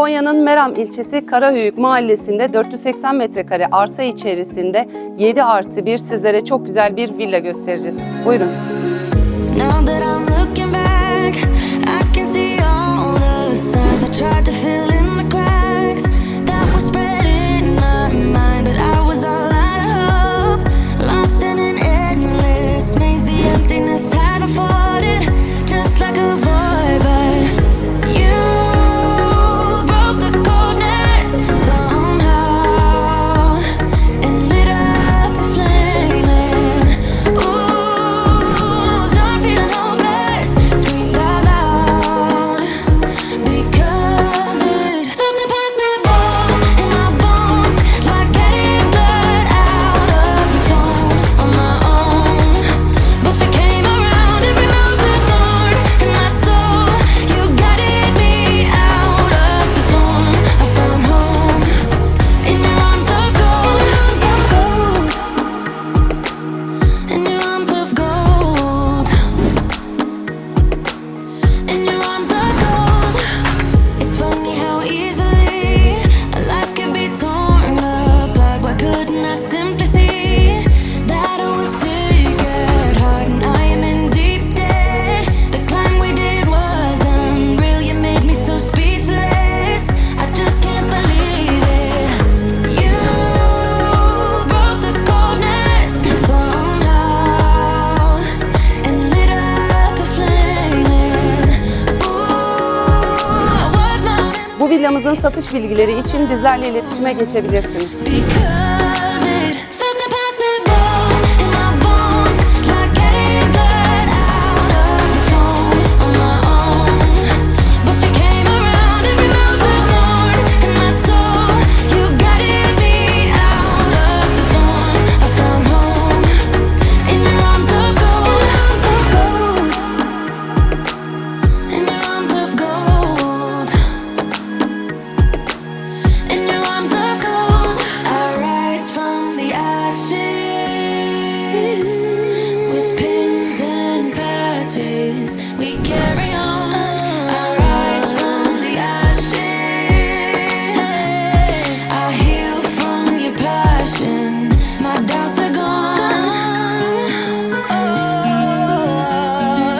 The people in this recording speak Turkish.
Konya'nın Meram ilçesi Karahöyük mahallesinde 480 metrekare arsa içerisinde 7 artı 1 sizlere çok güzel bir villa göstereceğiz. Buyurun. Now villamızın satış bilgileri için bizlerle iletişime geçebilirsiniz. we carry on.